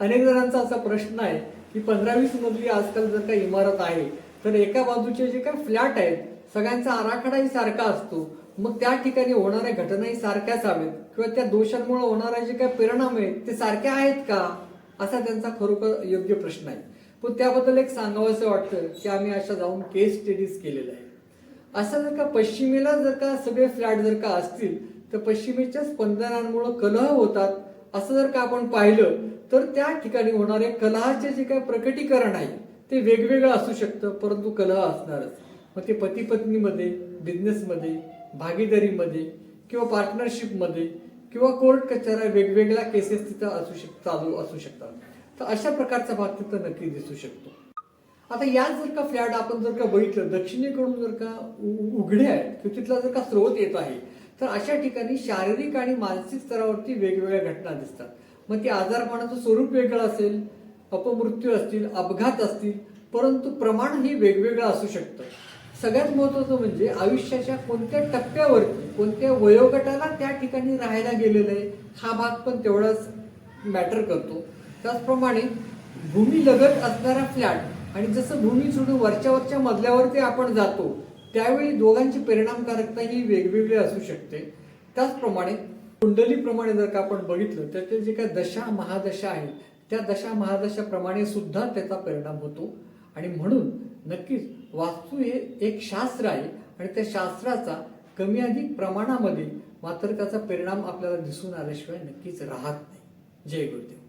अनेक जणांचा असा प्रश्न आहे की पंधरा वीस मजली आजकाल जर का इमारत आहे तर एका बाजूचे जे काही फ्लॅट आहेत सगळ्यांचा आराखडाही सारखा असतो. मग त्या ठिकाणी होणाऱ्या घटनाही सारख्याच हवेत. किंवा त्या दोषांमुळे होणारे जे काही परिणाम आहेत ते सारखे आहेत का? असा त्यांचा खरोखर योग्य प्रश्न आहे. पण त्याबद्दल एक सांगावं असं वाटतं की आम्ही अशा जाऊन केस स्टडीज केलेल्या आहे असं जर का पश्चिमेला जर का सगळे फ्लॅट जर का असतील तर पश्चिमेच्या स्पंदनांमुळे कलह होतात. असं जर का आपण पाहिलं तर त्या ठिकाणी होणारे कलहाचे जे काही प्रकटीकरण आहे ते वेगवेगळं असू शकतं परंतु कलह असणारच. मग ते पती पत्नीमध्ये बिझनेसमध्ये भागीदारीमध्ये किंवा पार्टनरशिपमध्ये किंवा कोर्ट कचऱ्या वेगवेगळ्या केसेस तिथं असू शक चालू असू शकतात. तर अशा प्रकारचा भाग तिथं नक्की दिसू शकतो. आता याच जर का फ्लॅट आपण जर का बघितलं दक्षिणेकडून जर का उ- उघडे आहेत किंवा तिथला जर का स्रोत येत आहे तर अशा ठिकाणी शारीरिक आणि मानसिक स्तरावरती वेगवेगळ्या घटना दिसतात. मग ते आजारपणाचं स्वरूप वेगळं असेल अपमृत्यू असतील अपघात असतील परंतु प्रमाण हे वेगवेगळं असू शकतं. सगळ्यात महत्वाचं म्हणजे आयुष्याच्या कोणत्या टप्प्यावरती कोणत्या वयोगटाला त्या ठिकाणी राहायला गेलेलं आहे हा भाग पण तेवढाच मॅटर करतो. त्याचप्रमाणे भूमी लगत असणारा फ्लॅट आणि जसं भूमी सोडून वरच्या वरच्या मजल्यावरती आपण जातो त्यावेळी दोघांची परिणामकारकता ही वेगवेगळी असू शकते. त्याचप्रमाणे कुंडलीप्रमाणे जर का आपण बघितलं तर ते जे काय दशा महादशा आहेत त्या दशा महादशाप्रमाणे सुद्धा त्याचा परिणाम होतो. आणि म्हणून नक्कीच वास्तू हे एक शास्त्र आहे आणि त्या शास्त्राचा कमी अधिक प्रमाणामध्ये मात्र त्याचा परिणाम आपल्याला दिसून आल्याशिवाय नक्कीच राहत नाही. जय गुरुदेव.